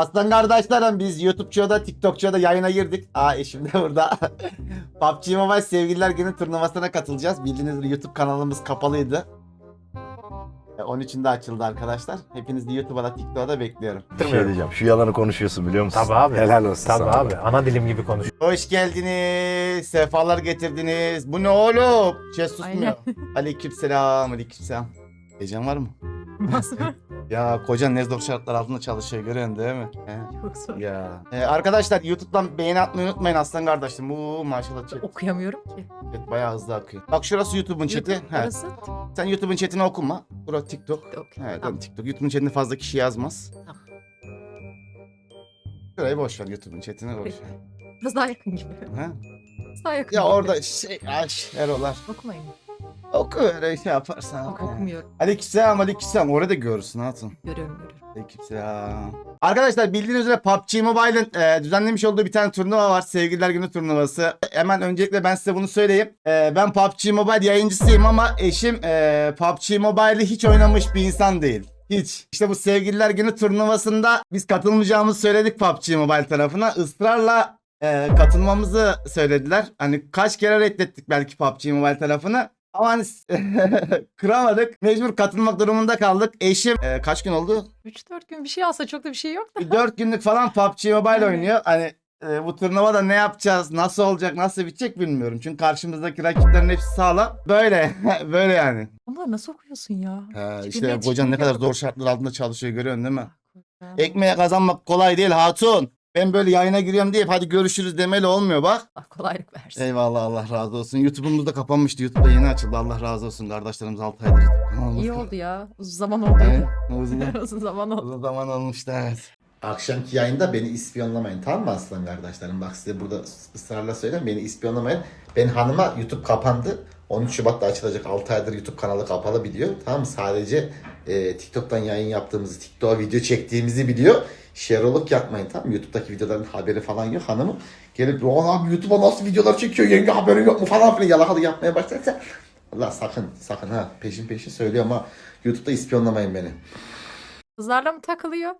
Aslan kardeşlerim biz YouTube'cuya TikTok'cuya da yayına girdik. Aa eşim de burada. PUBG Mobile Sevgililer Günü turnuvasına katılacağız. Bildiğiniz gibi YouTube kanalımız kapalıydı. E, 13'ünde açıldı arkadaşlar. Hepinizi YouTube'a da TikTok'a da bekliyorum. Bir şey diyeceğim. Şu yalanı konuşuyorsun biliyor musun? Tabii abi. Helal olsun Tabii sana. abi. Ana dilim gibi konuş. Hoş geldiniz. Sefalar getirdiniz. Bu ne oğlum? Şey susmuyor. Aleykümselam. Aleykümselam. Heyecan var mı? Nasıl? Ya kocan ne zor şartlar altında çalışıyor görüyorsun değil mi? He? Çok zor. Ya. Ee, arkadaşlar YouTube'dan beğeni atmayı unutmayın aslan kardeşim. Oo maşallah chat, Okuyamıyorum ki. chat bayağı hızlı akıyor. Bak şurası YouTube'un chat'i. YouTube, He. Burası Sen YouTube'un chat'ini okuma. Burası TikTok. TikTok. He, tamam. Tamam. TikTok. YouTube'un chat'inde fazla kişi yazmaz. Tamam. Şurayı boş ver YouTube'un chat'ini boş ver. Biraz daha yakın gibi. Biraz daha yakın. Ya gibi. orada şey aş erolar. Okumayın. Oku öyle şey yaparsan. Ok, oku. okumuyorum. Aleykümselam aleykümselam. Orada görürsün hatun. Görüyorum görüyorum. Aleykümselam. Arkadaşlar bildiğiniz üzere PUBG Mobile'ın e, düzenlemiş olduğu bir tane turnuva var. Sevgililer Günü turnuvası. Hemen öncelikle ben size bunu söyleyeyim. E, ben PUBG Mobile yayıncısıyım ama eşim e, PUBG Mobile'i hiç oynamış bir insan değil. Hiç. İşte bu Sevgililer Günü turnuvasında biz katılmayacağımızı söyledik PUBG Mobile tarafına. Israrla e, katılmamızı söylediler. Hani kaç kere reddettik belki PUBG Mobile tarafını. Ama hani kıramadık. Mecbur katılmak durumunda kaldık. Eşim e, kaç gün oldu? 3-4 gün bir şey alsa çok da bir şey yok da. Bir 4 günlük falan PUBG Mobile Evet. oynuyor. Hani e, bu turnuvada ne yapacağız, nasıl olacak, nasıl bitecek bilmiyorum. Çünkü karşımızdaki rakiplerin hepsi sağlam. Böyle, böyle yani. Bunları nasıl okuyorsun ya? Hiçbirine işte kocan ne kadar zor şartlar altında çalışıyor görüyorsun değil mi? Ekmeğe kazanmak kolay değil hatun. Ben böyle yayına giriyorum deyip hadi görüşürüz demeli olmuyor bak. Allah kolaylık versin. Eyvallah Allah razı olsun. YouTube'umuz da kapanmıştı. YouTube'da yeni açıldı. Allah razı olsun. Kardeşlerimiz 6 aydır. İyi oldu ya. Uzun zaman oldu. Evet, uzun, Uzun zaman oldu. uzun zaman olmuştu evet. Akşamki yayında beni ispiyonlamayın tamam mı aslan kardeşlerim? Bak size burada ısrarla söyleyeyim beni ispiyonlamayın. Ben hanıma YouTube kapandı. 13 Şubat'ta açılacak 6 aydır YouTube kanalı kapalı biliyor. Tamam? Sadece e, TikTok'tan yayın yaptığımızı, TikTok'a video çektiğimizi biliyor. Şeroluk yapmayın tamam mı? YouTube'daki videoların haberi falan yok hanımım. Gelip "Ulan abi YouTube'a nasıl videolar çekiyor yenge haberin yok mu falan filan yalakalık yapmaya başlarsa Allah sakın sakın ha peşin peşin söylüyorum ha YouTube'da ispiyonlamayın beni. Kızlarla mı takılıyor?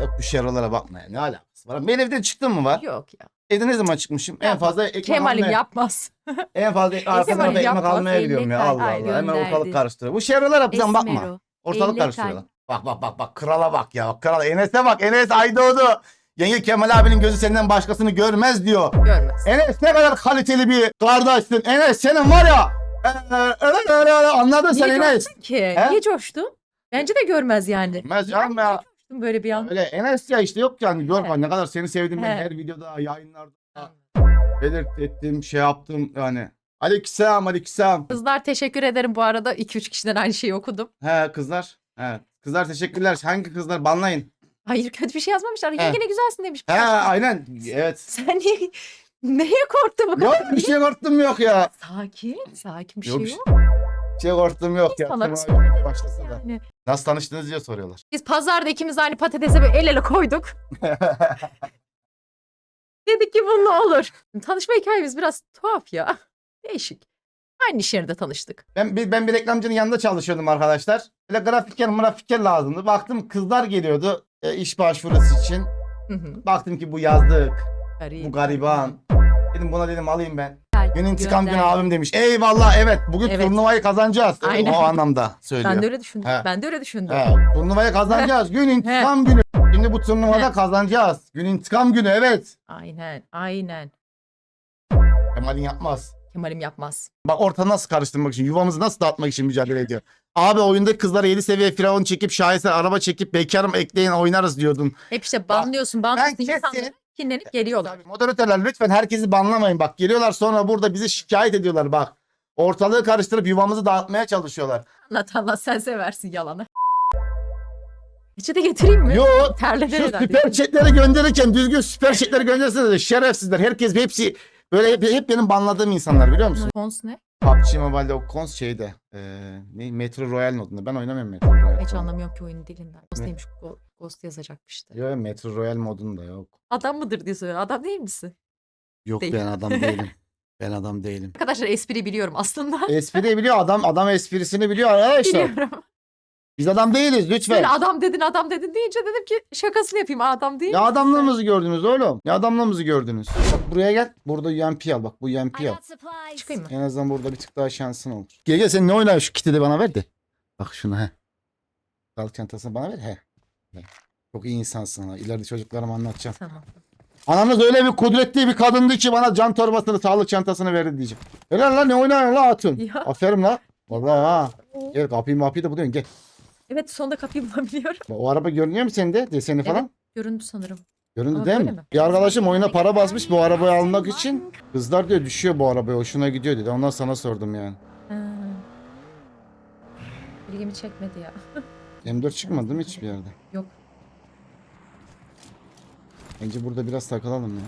Yok bu şerolara bakma ya ne alakası var? Ben evden çıktım mı var? Yok ya. Evde ne zaman çıkmışım? En fazla ekmek Kemal'im almaya, yapmaz. en fazla arka Kemal'im tarafa ekmek yapmaz, almaya gidiyorum ya. kal- Allah ay, Allah. Hemen gönderdi. ortalık karıştırıyor. Bu şerolara sen bakma. Esmero. Ortalık elli karıştırıyorlar. Bak bak bak bak krala bak ya. Kral Enes'e bak. Enes Aydoğdu. Yenge Kemal abinin gözü senden başkasını görmez diyor. Görmez. Enes ne kadar kaliteli bir kardeşsin. Enes senin var ya. e, öyle öyle öyle anladın sen Niye Enes. coştun ki? He? Niye coştun? Bence de görmez yani. Görmez canım ya. Coştun böyle bir an. Öyle Enes ya işte yok yani gör He. ne kadar seni sevdim ben He. her videoda yayınlarda belirt ettim şey yaptım yani. Aleykümselam aleykümselam. Kızlar teşekkür ederim bu arada. 2-3 kişiden aynı şeyi okudum. He kızlar. Evet. Kızlar teşekkürler. Hangi kızlar banlayın. Hayır kötü bir şey yazmamışlar. He. Yenge ne güzelsin demiş. He aynen. Evet. Sen niye neye korktun bu Yok kadar? bir şey korktum yok ya. Sakin. Sakin bir Yok şey yok. Bir şey korktum yok ya. Sana bir Tamam, söyledim başlasa da. Yani. Nasıl tanıştınız diye soruyorlar. Biz pazarda ikimiz aynı patatese böyle el ele koyduk. Dedik ki bu ne olur. Tanışma hikayemiz biraz tuhaf ya. Değişik. Aynı iş yerinde tanıştık. Ben bir, ben bir reklamcının yanında çalışıyordum arkadaşlar. Böyle grafiker grafiker lazımdı. Baktım kızlar geliyordu e, iş başvurusu için. Hı hı. Baktım ki bu yazdık. Garip. Bu gariban. Dedim buna dedim alayım ben. Gün intikam günü abim demiş. Eyvallah evet bugün Evet. turnuvayı kazanacağız. Aynen. O anlamda söylüyor. Ben de öyle düşündüm. He. Ben de öyle düşündüm. He, turnuvayı kazanacağız. Gün intikam günü. Şimdi bu turnuvada He. kazanacağız. Gün intikam günü evet. Aynen. Aynen. Kemal'in yapmaz. Kemal'im yapmaz. Bak orta nasıl karıştırmak için, yuvamızı nasıl dağıtmak için mücadele ediyor. Abi oyundaki kızlara 7 seviye firavun çekip şaheser araba çekip bekarım ekleyin oynarız diyordun. Hep işte banlıyorsun, banlıyorsun. kesin- insanlar kinlenip geliyorlar. Tabii moderatörler lütfen herkesi banlamayın. Bak geliyorlar sonra burada bizi şikayet ediyorlar bak. Ortalığı karıştırıp yuvamızı dağıtmaya çalışıyorlar. Anlat anlat sen seversin yalanı. İçi de getireyim mi? Yo Terledi şu herhalde. süper chatleri gönderirken düzgün süper chatleri gönderirseniz de şerefsizler. Herkes hepsi böyle hep, hep benim banladığım insanlar biliyor musun? Kons ne? PUBG Mobile'de o kons şeyde. Eee ne Metro Royale modunda. Ben oynamıyorum Metro Royale. Hiç falan. anlamıyorum ki oyunun dilinden. Ghost neymiş? Go- Ghost yazacakmıştı. Yok Metro Royale modunda yok. Adam mıdır diye soruyor. Adam değil misin? Yok Değil. ben adam değilim. Ben adam değilim. Arkadaşlar espri biliyorum aslında. Espri biliyor adam adam esprisini biliyor arkadaşlar. Biliyorum. Biz adam değiliz lütfen. Böyle adam dedin adam dedin deyince dedim ki şakasını yapayım adam değil. Ne adamlığımızı gördünüz oğlum? Ne adamlığımızı gördünüz? Bak buraya gel. Burada UMP al bak bu UMP I al. got supplies. Çıkayım mı? En azından burada bir tık daha şansın olur. Gel gel sen ne oynar şu kiti de bana ver de. Bak şunu he. Sağlık çantasını bana ver he. Çok iyi insansın ha. İleride çocuklarıma anlatacağım. Tamam. Ananız öyle bir kudretli bir kadındı ki bana can torbasını, sağlık çantasını verdi diyeceğim. Helal lan ne oynuyorsun la hatun. Ya. Aferin la. Vallahi ha. Gel kapıyı mapıyı da buluyorsun gel. Evet sonunda kapıyı bulabiliyorum. O araba görünüyor mu sende? Deseni falan. Evet. Göründü sanırım. Göründü Ama değil mi? mi? Bir arkadaşım oyuna para basmış bu arabayı almak için. Kızlar diyor düşüyor bu arabaya hoşuna gidiyor dedi. Ondan sana sordum yani. Ha. İlgimi çekmedi ya. M4 çıkmadı değil mi hiçbir yerde? Yok. Bence burada biraz takılalım ya.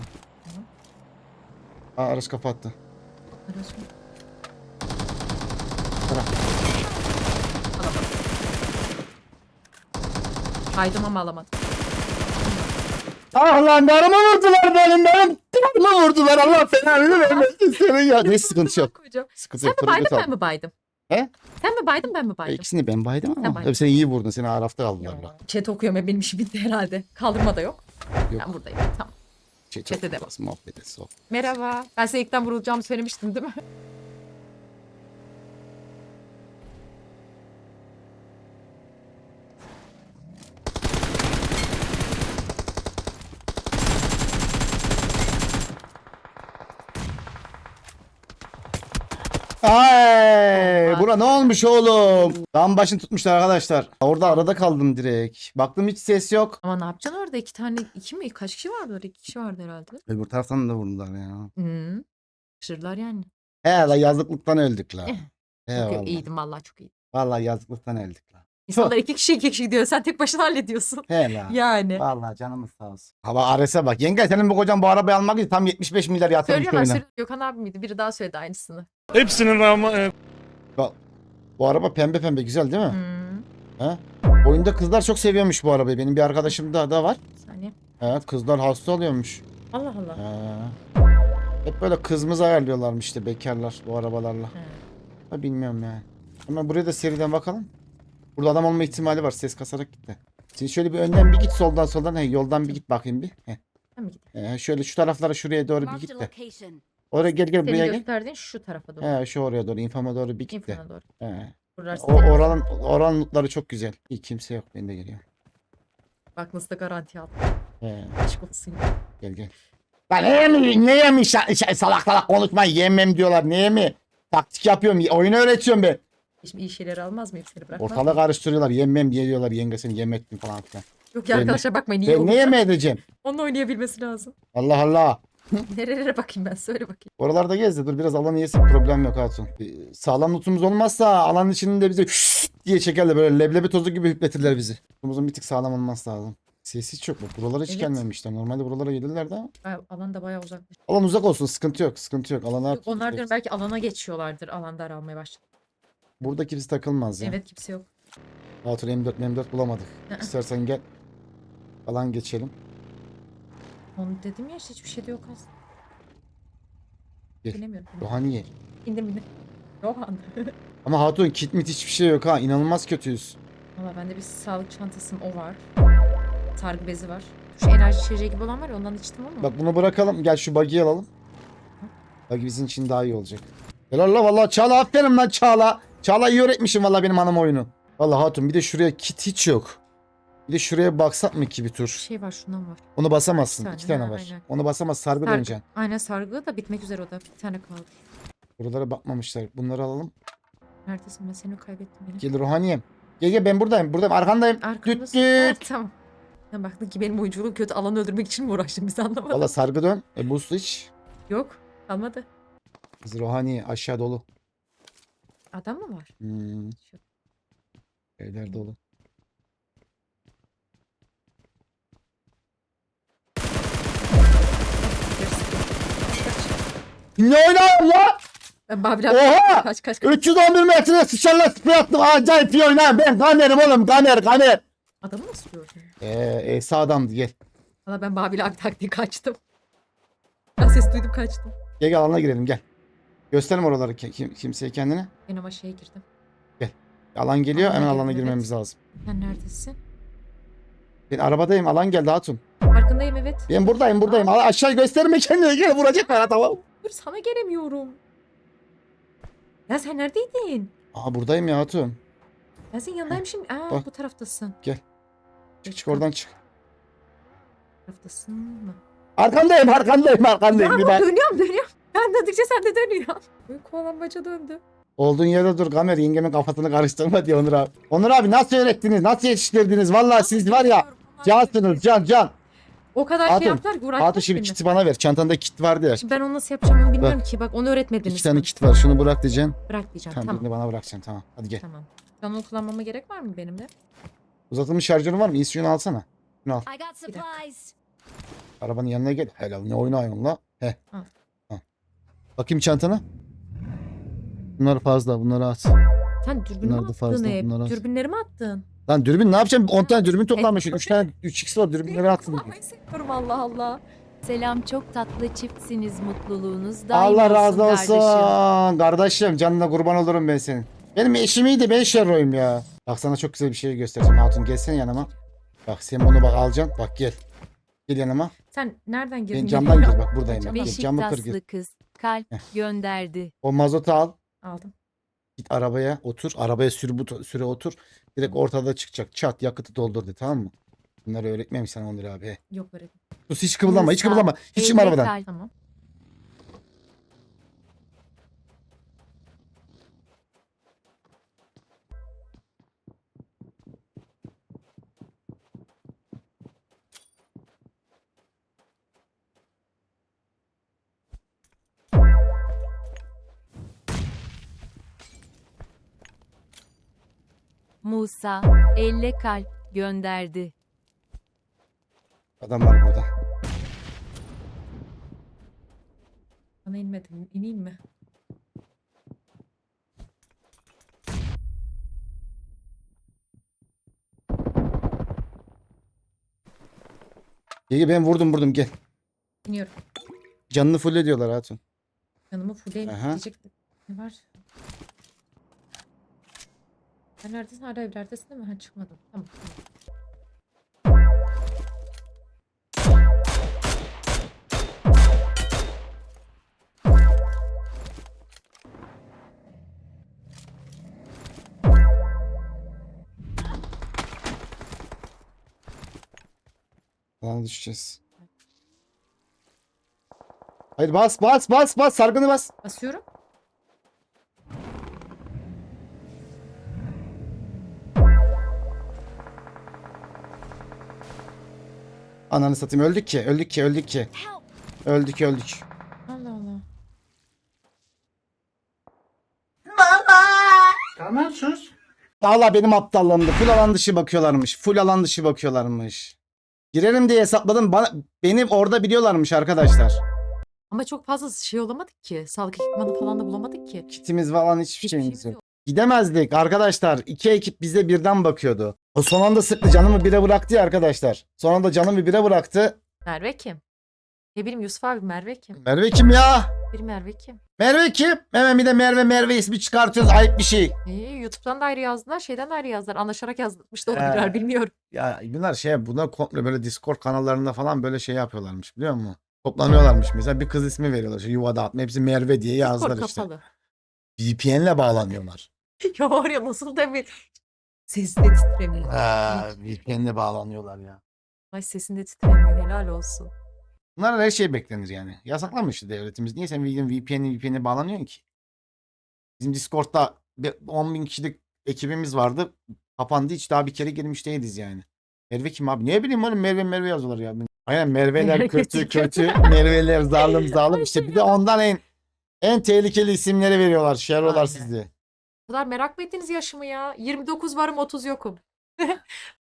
Aa araç kapattı. Arası mı? Bırak. Alamadım. Kaydım ama alamadım. Ah lan darımı vurdular benim benim. Darımı vurdular Allah fenalını vermesin senin ya. Ne sıkıntı yok. Sıkıntı Sen yok. mi baydın ben al. mi baydım? He? Sen mi baydın ben mi baydım? İkisini ben baydım Sen ama. baydın. Tabii sen iyi vurdun. Seni arafta aldılar Ya, bak. Chat okuyorum benim işim bitti herhalde. Kaldırma da yok. Yok. Ben buradayım. Tamam. Çete de muhabbet et. Merhaba. Ben size ilkten vurulacağımı söylemiştim değil mi? Ay, bura ne olmuş oğlum? Dağın başını tutmuşlar arkadaşlar. Orada arada kaldım direkt. Baktım hiç ses yok. Ama ne yapacaksın orada? iki tane, iki mi? Kaç kişi vardı orada? İki kişi vardı herhalde. Öbür taraftan da vurdular ya. Hı. Şırlar yani. He la yazlıklıktan öldük la. Eh, He Çok vallahi. iyiydim vallahi çok iyiydim. Vallahi yazlıklıktan öldük la. İnsanlar iki kişi iki kişi gidiyor. Sen tek başına hallediyorsun. He la. Yani. Vallahi canımız sağ olsun. Hava Ares'e bak. Yenge senin bu kocan bu arabayı almak için tam 75 milyar yatırmış Söylüyorlar oyuna. söylüyor. Gökhan abi miydi? Biri daha söyledi aynısını. Hepsinin rağmen e, Bu araba pembe pembe güzel değil mi? Hı. He? Oyunda kızlar çok seviyormuş bu arabayı. Benim bir arkadaşım da, da var. Bir saniye. Evet kızlar hasta oluyormuş. Allah Allah. He. Hep böyle kızımız ayarlıyorlarmış işte bekarlar bu arabalarla. He. Ha, bilmiyorum ya. Ama buraya da seriden bakalım. Burada adam olma ihtimali var. Ses kasarak gitti. Şimdi şöyle bir önden bir git soldan soldan. He, yoldan bir git bakayım bir. He. Ben mi gideyim? He, şöyle şu taraflara şuraya doğru bir git de. Oraya gel gel Seni buraya gel. gösterdiğin şu tarafa doğru. He, şu oraya doğru. infama doğru bir git de. İnfona doğru. He. Burası O oranın oranın lootları çok güzel. İyi kimse yok. Ben de geliyorum. Bak nasıl da garanti aldım. He, Aşk olsun. ya. gel gel. Lan neye mi, şa- şa- salak salak konuşma yemem diyorlar. Neye mi? Taktik yapıyorum. Oyunu öğretiyorum ben. Şimdi iyi şeyleri almaz mıyım seni bırakmaz Ortalığı karıştırıyorlar. Yemem diye diyorlar. Yengesini yemettim falan filan. Yok ya Ben- arkadaşlar bakmayın iyi Ben ne yeme edeceğim? Onun oynayabilmesi lazım. Allah Allah. Nerelere bakayım ben söyle bakayım. Oralarda gez de dur biraz alan yesin problem yok hatun. Sağlam lootumuz olmazsa alanın içinde bizi diye çekerler böyle leblebi tozu gibi hüpletirler bizi. Lootumuzun bir tık sağlam olması lazım. Ses hiç yok bak buralara hiç Evet. gelmemişler. Normalde buralara gelirlerdi ama. Ay, Alan da bayağı uzakmış. Alan uzak olsun sıkıntı yok sıkıntı yok. Alana onlar diyorum belki alana geçiyorlardır. Alan daralmaya başladı. Burada kimse takılmaz ya. Evet kimse yok. Hatun M4 M4 bulamadık. Hı. İstersen gel. Alan geçelim. Onu dedim ya işte hiçbir şey de yok aslında. Gel. Bilemiyorum. Rohaniye. İndim indim. Rohan. Ama Hatun kit mit hiçbir şey yok ha. İnanılmaz kötüyüz. Valla bende bir sağlık çantasım o var. Sargı bezi var. Şu enerji içeceği gibi olan var ya ondan içtim ama. Bak bunu bırakalım. Gel şu buggy'i alalım. Buggy bizim için daha iyi olacak. Helal la valla Çağla aferin lan Çağla. Çağla iyi öğretmişim valla benim hanım oyunu. Valla hatun bir de şuraya kit hiç yok. Bir de şuraya baksak mı ki bir Bir tur? şey var şundan var. Onu basamazsın. Bir tane, İki tane ha, var. aynen. Onu basamaz sargı Sargı. döneceksin. Aynen sargı da bitmek üzere o da. Bir tane kaldı. Buralara bakmamışlar. Bunları alalım. Neredesin ben seni kaybettim yine. Gel Ruhaniyem. Gel gel ben buradayım. Buradayım. Arkandayım. Arkandasın. Düt Ha, düt. tamam. Sen baktın ki benim oyunculuğum kötü alanı öldürmek için mi uğraştım biz anlamadım. Valla sargı dön. E boost iç. Yok kalmadı. Kız Ruhaniye aşağı dolu. Adam mı var? Hmm. Şu- Evler dolu. Ne oynuyorsun la? Ben Babil abi Oha! kaç kaç kaç. 311 metre sıçarla sprey attım. Acayip iyi oynar. Ben kamerim oğlum. Kamer kamer. Adamı nasıl gördün? Eee Esa adamdı gel. Valla ben Babil abi taktiği kaçtım. Ben ses duydum kaçtım. Gel gel alana girelim gel. Gösterme oraları ki- kim, kimseye kendine. Ben ama şeye girdim. Alan geliyor Alana hemen girdim, alana evet. girmemiz lazım. Sen neredesin? Ben arabadayım alan geldi Hatun. Farkındayım evet. Ben buradayım buradayım. Al, aşağı gösterme kendini gel vuracak bana tamam. Dur sana gelemiyorum. Ya sen neredeydin? Aa buradayım ya Hatun. Ben senin yanındayım şimdi. Aa Bak. bu taraftasın. Çık çık oradan çık. Bu taraftasın mı? Arkandayım arkandayım arkandayım. Bir bak. dönüyorum dönüyorum. Ben döndükçe sen de dönüyorsun. Benim kovalambaca döndü. Olduğun yerde dur kamer yengemin kafasını karıştırma diyor Onur abi. Onur abi nasıl öğrettiniz nasıl yetiştirdiniz vallahi siz var ya cansınız can can. O kadar Hatun, şey yaptılar ki uğraştılar Hatun şimdi kiti bana ver çantanda kit vardı ya. Şimdi ben onu nasıl yapacağım onu bilmiyorum ki. Bak onu öğretmediniz. İki tane kit var şunu bırak diyeceksin. Bırak diyeceğim. Tamam, Tamam. birini bana bırakacaksın tamam. Hadi gel. Tamam. An onu kullanmama gerek var mı benim de? Uzatılmış şarjörün var mı? İyi suyunu alsana. I got dakika. supplies. Arabanın yanına gel. Helal ne oynuyorsun la? He. Al. Bakayım çantana. Bunlar fazla bunları at. Sen dürbünü Bunlar mü da attın fazla, hep? bunlar az. Dürbünleri mi attın? Lan dürbün ne yapacağım? 10 tane dürbün toplamışsın. 3 tane 3x var dürbünleri attın. Kullanmayı seviyorum Allah Allah. Selam çok tatlı çiftsiniz mutluluğunuz daim Allah razı olsun. kardeşim. Kardeşim canına kurban olurum ben senin. Benim eşim iyiydi ben şerroyum ya. Bak sana çok güzel bir şey göstereceğim. Hatun gelsene yanıma. Bak sen bunu bak alacaksın. Bak gel. Gel yanıma. Sen nereden girdin? Ben camdan gir bak buradayım bak. Gel, camı kır gir. Beşiktaşlı kız kalp gönderdi. O mazotu al. Aldım. Git arabaya otur. Arabaya sür bu süre otur. Direkt ortada çıkacak. Çat yakıtı doldur de tamam mı? Bunları öğretmemiş sana Onur abi. Yok öğretmedim. Sus hiç kıvıldanma hiç Musa, kıvıldanma. Hiç çıkma arabadan. kalp. Tamam. Musa elle kalp gönderdi. Adam var burada. Bana inmedim. İneyim mi? Gel ben vurdum vurdum gel. İniyorum. Canını full ediyorlar Hatun. Yanımı fulleyim Aha. diyecektim. Ne var? Sen neredesin? Hala evlerdesin değil mi? Ha çıkmadım. Tamam. tamam. Lan düşeceğiz. Hayır bas bas bas bas sargını bas. Basıyorum. Ananı satayım öldük ki öldük ki öldük ki. Öldük öldük. Allah Allah. Tamam sus. Valla benim aptallığımdı. Full alan dışı bakıyorlarmış. Full alan dışı bakıyorlarmış. Girerim diye hesapladım. Bana, benim orada biliyorlarmış arkadaşlar. Ama çok fazla şey olamadık ki. Sağlık ekipmanı falan da bulamadık ki. Kitimiz falan hiçbir Hiçbir şeyimiz şeyimiz yok. yok. Gidemezdik arkadaşlar. İki ekip bize birden bakıyordu. O son anda sıktı. Canımı bire bıraktı ya arkadaşlar. Son anda canımı bire bıraktı. Merve kim? Ne bileyim Yusuf abi Merve kim? Merve kim ya? Bir Merve kim? Merve kim? Hemen bir de Merve Merve ismi çıkartıyoruz. Ayıp bir şey. İyi YouTube'dan da ayrı yazdılar, şeyden de ayrı yazdılar. Anlaşarak yazmış da Ee. olabilirler bilmiyorum. Ya bunlar şey bunlar komple böyle Discord kanallarında falan böyle şey yapıyorlarmış biliyor musun? Toplanıyorlarmış mesela bir kız ismi veriyorlar. İşte yuva dağıtma hepsi Merve diye yazdılar Discord işte. kapalı. VPN'le bağlanıyorlar. ya var ya nasıl demin. Sesi de titremiyor. Ha, VPN'le bağlanıyorlar ya. Ay sesinde titremiyor helal olsun. Bunlar her şey beklenir yani. Yasaklamıştı devletimiz. Niye sen VPN'e VPN'e bağlanıyorsun ki? Bizim Discord'da bir 10 bin kişilik ekibimiz vardı. Kapandı hiç daha bir kere girmiş değiliz yani. Merve kim abi? Ne bileyim oğlum Merve Merve yazıyorlar ya. Aynen Merve'ler Merve kötü kötü. Merve'ler zalim zalim. İşte bir de ondan en en tehlikeli isimleri veriyorlar. Şerrolar Aynen. sizi. O kadar merak mı ettiniz yaşımı ya? 29 varım 30 yokum.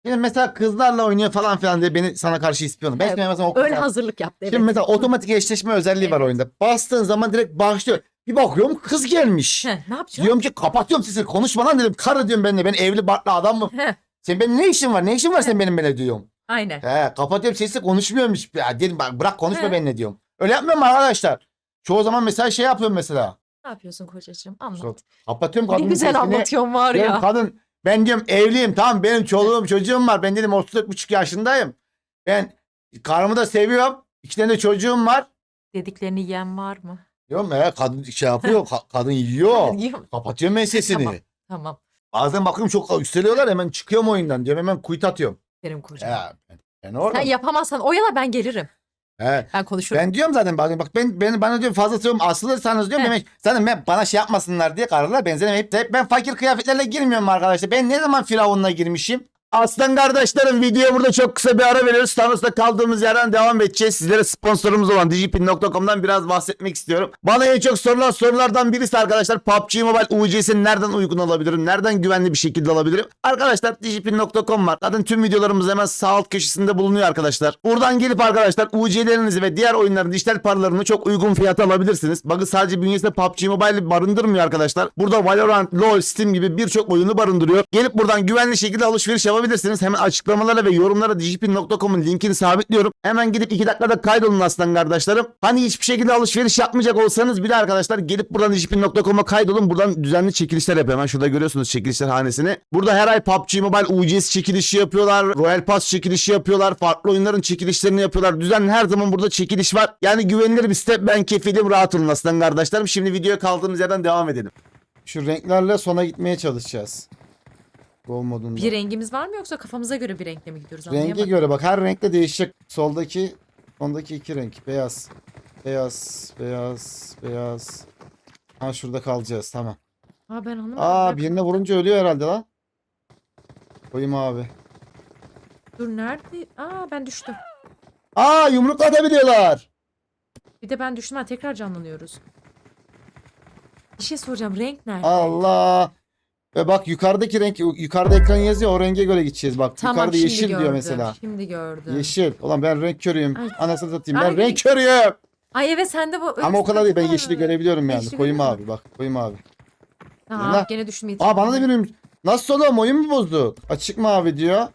Şimdi mesela kızlarla oynuyor falan filan diye beni sana karşı ispiyonu. Ben Evet, şimdi mesela o Öyle kızlar- hazırlık yaptı evet. Şimdi mesela otomatik eşleşme özelliği var oyunda. Bastığın zaman direkt başlıyor. Bir bakıyorum kız gelmiş. Heh, ne yapacağım? Diyorum ki kapatıyorum sesi konuşma lan dedim. Karı diyorum benimle ben evli barklı adamım. Heh, Sen benim ne işin var? Ne işin var sen benim benimle diyorum. aynen. He kapatıyorum sesi konuşmuyormuş. Ya dedim bak bırak konuşma He. benimle diyorum. Öyle yapmıyorum arkadaşlar. Çoğu zaman mesela şey yapıyorum mesela. Ne yapıyorsun kocacığım? Anlat. Kapatıyorum Ne kadının güzel sesini. anlatıyorsun var Diyorum, ya. kadın Ben diyorum evliyim tamam benim çoluğum çocuğum var. Ben dedim 34,5 yaşındayım. Ben karımı da seviyorum. İki tane de çocuğum var. Dediklerini yiyen var mı? Diyorum ya kadın şey yapıyor. ka- kadın yiyor. Yiyor. Ben sesini. Tamam. Tamam. Bazen bakıyorum çok yükseliyorlar hemen çıkıyorum oyundan diyorum hemen kuyut atıyorum. Benim kocam. Ya ben, ben. Sen yapamazsan oyala ben gelirim. He. Ben konuşurum. Ben diyorum zaten bazen bak ben, ben bana diyorum fazla diyorum asılırsanız diyorum He. demek zaten ben, bana şey yapmasınlar diye kararlar benzenemeyip de hep ben fakir kıyafetlerle girmiyorum arkadaşlar. Ben ne zaman firavunla girmişim? Aslan kardeşlerim videoya burada çok kısa bir ara veriyoruz. Sonrasında kaldığımız yerden devam edeceğiz. Sizlere sponsorumuz olan digipin.com'dan biraz bahsetmek istiyorum. Bana en çok sorulan sorulardan birisi arkadaşlar PUBG Mobile UC'sini nereden uygun alabilirim? Nereden güvenli bir şekilde alabilirim? Arkadaşlar digipin.com var. Zaten tüm videolarımız hemen sağ alt köşesinde bulunuyor arkadaşlar. Buradan gelip arkadaşlar UC'lerinizi ve diğer oyunların dijital paralarını çok uygun fiyata alabilirsiniz. Bakın sadece bünyesinde PUBG Mobile barındırmıyor arkadaşlar. Burada Valorant, LoL, Steam gibi birçok oyunu barındırıyor. Gelip buradan güvenli şekilde alışveriş yapabilirsiniz. Hemen açıklamalara ve yorumlara digipin.com'un linkini sabitliyorum. Hemen gidip 2 dakikada kaydolun aslan kardeşlerim. Hani hiçbir şekilde alışveriş yapmayacak olsanız bile arkadaşlar gelip buradan digipin.com'a kaydolun. Buradan düzenli çekilişler yapıyor. Hemen şurada görüyorsunuz çekilişler hanesini. Burada her ay PUBG Mobile UCS çekilişi yapıyorlar. Royal Pass çekilişi yapıyorlar. Farklı oyunların çekilişlerini yapıyorlar. Düzenli her zaman burada çekiliş var. Yani güvenilir bir site. Ben kefilim rahat olun aslan kardeşlerim. Şimdi videoya kaldığımız yerden devam edelim. Şu renklerle sona gitmeye çalışacağız. Modunda. Bir rengimiz var mı yoksa kafamıza göre bir renkle mi gidiyoruz? Renge Anlayamadım. göre bak her renkte değişecek. Soldaki sondaki iki renk. Beyaz. Beyaz. Beyaz. Beyaz. Ha şurada kalacağız tamam. Aa ben anlamadım. Aa birine vurunca ölüyor herhalde lan. Koyayım abi. Dur nerede? Aa ben düştüm. Aa yumruk atabiliyorlar. Bir de ben düştüm. Ha, tekrar canlanıyoruz. Bir şey soracağım. Renk nerede? Allah. Ve bak yukarıdaki renk yukarıda ekran yazıyor o renge göre gideceğiz bak. Tamam yukarıda şimdi yeşil gördüm. diyor mesela. Şimdi gördüm. Yeşil. Ulan ben renk körüyüm. Ay. Anasını satayım. Ben Ay. renk körüyüm. Ay evet sende bu. Ama o kadar değil. Ben yeşili görebiliyorum yani. Koyayım abi bak. Koyayım abi. Aa, Lan. gene düştüm Aa bana da bir Nasıl oğlum oyun mu bozdu? Açık mavi diyor.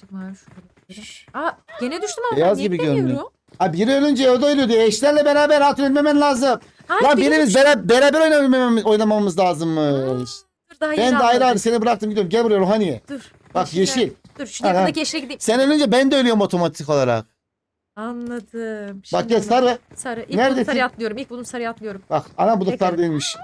Çıkma şurada. Aa gene düştüm ama Beyaz gibi görünüyor. Ha biri ölünce o da ölüyor diyor. Eşlerle beraber rahat ölmemen lazım. Ay, Lan benim birimiz beraber, beraber oynamamamız, lazımmış. Dur, daha Ben yeni de ayrı ayrı seni bıraktım gidiyorum. Gel buraya Ruhaniye. Dur. Bak yeşiller. yeşil. Dur şu Ha, ha. yakındaki yeşile gideyim. Sen ölünce ben de ölüyorum otomatik olarak. Anladım. Bak gel anladım. sarı. Sarı. İlk Neredesin? sarıya atlıyorum. İlk buldum sarıya atlıyorum. Bak ana bu da Tekrar. sarı değilmiş.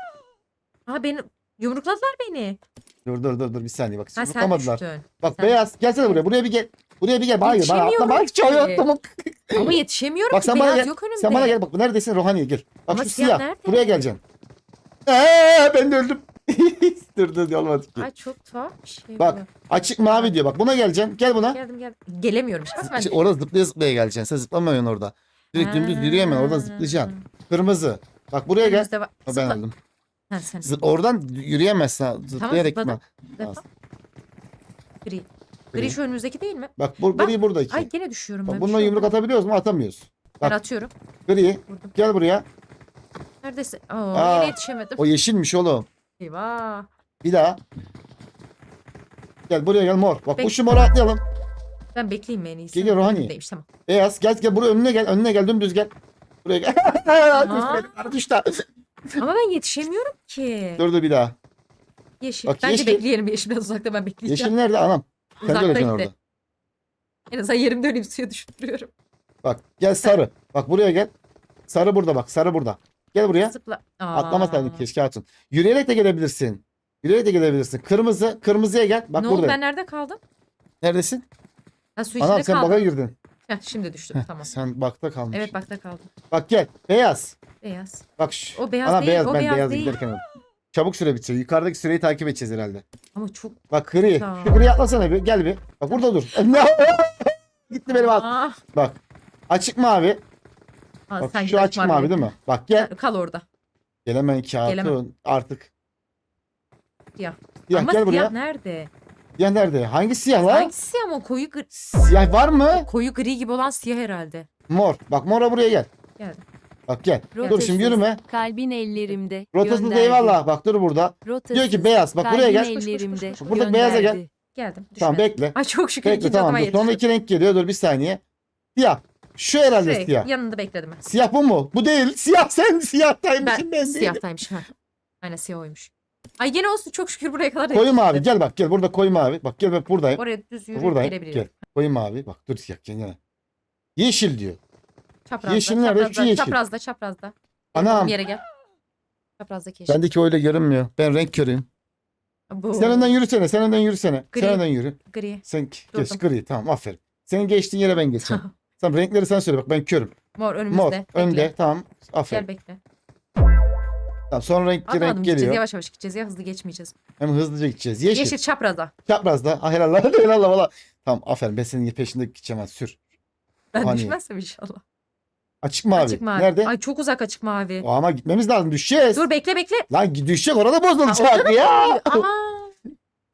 Aa beni yumrukladılar beni. Dur dur dur dur bir saniye bak. Ha sen Yumruklamadılar. düştün. Bak Sen- beyaz gelsene buraya. Buraya bir gel. Buraya bir gel. Bana gel. Bana atla. Yetişemiyorum ki. yoruldum. Ama yetişemiyorum Bak ki. sen bana Beyaz gel. yok önümde. Sen bana gel. Bak neredesin? Ruhaniye gel. Bak Ama şu siyah siyah. nerede? Buraya geleceksin. Eee ben de öldüm. dur dur olmadı ki. Ay çok tuhaf bir şey Bak bu. açık mavi diyor. Bak buna geleceksin. Gel buna. Geldim geldim. Gelemiyorum. Bak ben İşte orada zıplaya zıplaya geleceksin. Sen zıplamıyorsun orada. Direkt dümdüz yürüyemem. Oradan zıplayacaksın. Kırmızı. Bak buraya gel. Önümüzde. Ha, Ben Zıpla. aldım. Ha, sen. Oradan yürüyemezsin. ha. Zıplayarak zıpladım. gitme. Defa. Gri. Gri. Gri şu önümüzdeki değil mi? Bak bu Bak. gri buradaki. Ay gene düşüyorum Bak ben. bununla Bir şey yumruk oldu. atabiliyoruz mu? Atamıyoruz. Ben bak. atıyorum. Gri. Vurdum. Gel buraya. Neredesin? Oo, Aa, yine yetişemedim. O yeşilmiş oğlum. Eyvah. Bir daha. Gel buraya gel mor. Bak bu Bek- şu moru atlayalım. Ben bekleyeyim en iyisi? Geliyor Rohani. Önümdeymiş, Tamam. Beyaz gel gel buraya önüne gel. Önüne gel dümdüz gel. Buraya gel. Aa. Düştü. Ama ben yetişemiyorum ki. Dur dur bir daha. Yeşil. Bak, Bence yeşil. bekleyelim yeşilden uzakta ben bekleyeceğim. Yeşil nerede anam? Sen de Uzakta öleceksin işte. orada. En azından yerimde öyle bir suya düşüp duruyorum. Bak gel sarı. Bak buraya gel. Sarı burada bak. Sarı burada. Gel buraya. Zıpla. Aa. Atlamasaydın keşke atın. Yürüyerek de gelebilirsin. Yürüyerek de gelebilirsin. Kırmızı. Kırmızıya gel. Bak ne burada. oldu ben nerede kaldım? Neredesin? Ha su içinde Anam sen kaldım. girdin. Heh, şimdi düştüm tamam. Sen bakta kalmış. Evet bakta kaldım. Bak gel. Beyaz. Beyaz. Bak şu. O beyaz Ana değil, beyaz. o ben beyaz beyaz değil. giderken aldım. Çabuk süre bitecek. Yukarıdaki süreyi takip edeceğiz herhalde. Ama çok... Bak gri. Tamam. Şu gri atlasana bir. Gel bir. Bak burada dur. Gitti benim at. Aa, Bak. Açık mavi. Aa, Bak sen şu açık mavi değil mi? Bak gel. Kal orada. Gelemem ki Gelemem. hatun. Artık. Siyah. Siyah Ama gel siyah buraya. nerede? Siyah nerede? Hangi siyah lan? Hangisi siyah ama koyu gri, Siyah var mı? koyu gri gibi olan siyah herhalde. Mor. Bak mora buraya gel. Geldim. Bak gel. Dur Rotasız. şimdi yürüme. Kalbin ellerimde. Rotasında gönderdi. eyvallah. Bak dur burada. Rotasız. Diyor ki beyaz. Bak buraya kalbin gel. ellerimde. Koş, koş, koş, koş. Burada beyaza gel. Geldim. Tamam düşmedim. bekle. Ay çok şükür Bekle tamam. Dur. Sonra iki renk geliyor. Dur bir saniye. Siyah. Şu herhalde Şuraya, siyah. yanında bekledim ben. Siyah bu mu? Bu değil. Siyah sen siyahtaymışsın Ben ben, değilim. siyahtaymış. Ha. Aynen siyah oymuş. Ay gene olsun çok şükür buraya kadar da Koyu mavi gel bak gel burada koyu mavi. Bak gel bak buradayım. Oraya düz yürüyüp Buradayım. Gel. Koyu mavi. Bak dur yak gene. Yeşil diyor. Çaprazda, Yeşil nerede? çaprazda, Şu yeşil. çaprazda, çaprazda. Anam. Bir yere gel. Çaprazdaki yeşil. Bendeki öyle görünmüyor. Ben renk körüyüm. Bu. Sen önden yürüsene. Sen önden yürüsene. Gri. Sen önden yürü. Gri. Sen geç Durdum. gri. Tamam aferin. Senin geçtiğin yere ben geçeceğim. Tamam renkleri sen söyle bak ben körüm. Mor önümüzde. Mor Bekle. önde tamam aferin. Gel bekle. Tamam sonra renk, Adım renk adım gideceğiz. geliyor. Yavaş yavaş gideceğiz ya hızlı geçmeyeceğiz. Hem hızlıca gideceğiz. Yeşil. Yeşil, çaprazda. Çaprazda. Ah helal Allah helal Allah valla. Tamam aferin ben senin peşinde gideceğim hadi sür. Ben Hani? düşmezsem inşallah. Açık mavi. Açık mavi. Nerede? Ay çok uzak açık mavi. O ama gitmemiz lazım düşeceğiz. Dur bekle bekle. Lan düşecek orada bozulacak ya. Aa.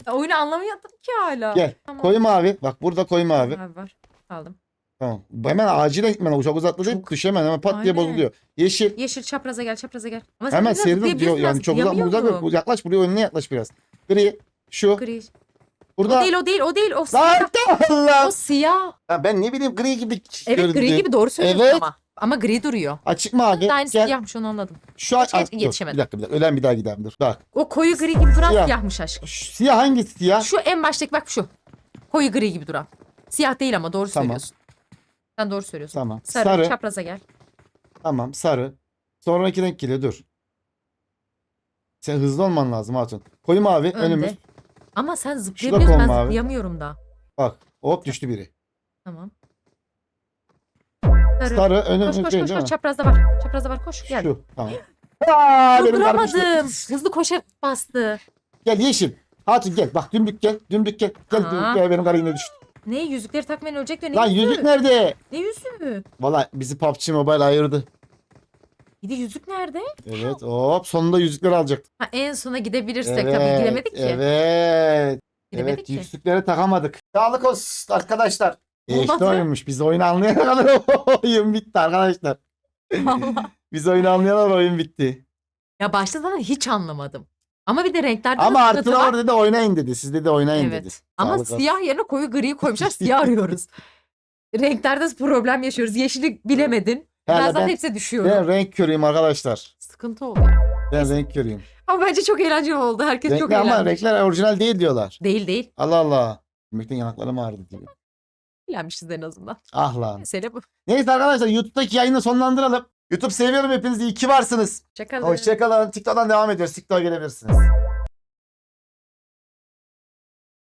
Oyunu anlamayadım ki hala. Gel. Tamam. Koyu mavi. Bak burada koyu mavi. Mavi var. Aldım. Tamam. Hemen acilen gitmen lazım. Çok değil. Çok- Düşemen hemen pat diye Aynen. bozuluyor. Yeşil. Yeşil çapraza gel çapraza gel. Ama sen Hemen seyirden diyor. Yani çok uzak. Zıplayamıyorum. Yaklaş buraya önüne yaklaş biraz. Gri. Şu. Gri. Burada. O değil o değil o değil o siyah. Allah. O siyah. Ya ben ne bileyim gri gibi Evet göründü. gri gibi doğru söylüyorsun Evet. ama. Ama gri duruyor. Açık mavi. Aynı Gel. siyahmış onu anladım. Şu an Geç, Dur, yetişemedim. Bir dakika bir dakika. Ölen bir daha gidelim dur. Bak. O koyu gri gibi duran Siyah. siyahmış aşkım. Şu siyah hangisi siyah? Şu en baştaki bak şu. Koyu gri gibi duran. Siyah değil ama doğru Tamam. söylüyorsun. Sen doğru söylüyorsun. Tamam. Sarı, Sarı. çapraza gel. Tamam sarı. Sonraki renk geliyor dur. Sen hızlı olman lazım Hatun. Koyu mavi Önde. önümüz. Ama sen zıplayabiliyorsun ben mavi. zıplayamıyorum da. Bak hop düştü biri. Tamam. Sarı. Sarı önümüz Koş koş koş koş çaprazda var. Çaprazda var koş gel. Şu tamam. Aa. Durduramadım. Hızlı koşa bastı. Gel yeşil. Hatun gel. Bak dümdük gel. Dümdük gel. Gel Aha. dümdük gel. Benim karı yine düştü. Ne yüzükleri takmayan ölecek diyor. Ne Lan yüzük nerede? Ne yüzüğü? Valla bizi PUBG Mobile ayırdı. Bir de yüzük nerede? Evet hop sonunda yüzükleri alacaktık. Ha, en sona gidebilirsek Evet, tabii gidemedik ki. Evet. Gidemedik evet ki. yüzükleri takamadık. Sağlık olsun arkadaşlar. Olmadı. İşte oyunmuş. Biz oyunu anlayana kadar oyun bitti arkadaşlar. Allah. Biz oyunu anlayana kadar oyun bitti. ya başta zaten hiç anlamadım. Ama bir de renklerde Ama de artı sıkıntı var. var dedi oynayın dedi. Siz dedi oynayın dedi. Evet. Ama Sağlık olsun. siyah yerine koyu griyi koymuşlar. siyah arıyoruz. Renklerde problem yaşıyoruz. Yeşili bilemedin. ben zaten ben, hepsine düşüyorum. ben renk körüyüm arkadaşlar. Sıkıntı oluyor. Ben renk körüyüm. Ama bence çok eğlenceli oldu. Herkes çok Renkli ama eğlendi. renkler orijinal değil diyorlar. Değil değil. Allah Allah. Gülmekten yanaklarım ağrıdı diyor. Eğlenmişiz en azından. Ah lan. Mesele bu. Neyse arkadaşlar YouTube'daki yayını sonlandıralım. YouTube seviyorum hepinizi. İyi ki varsınız. Hoşçakalın. Hoşçakalın. TikTok'tan devam ediyoruz. TikTok'a gelebilirsiniz.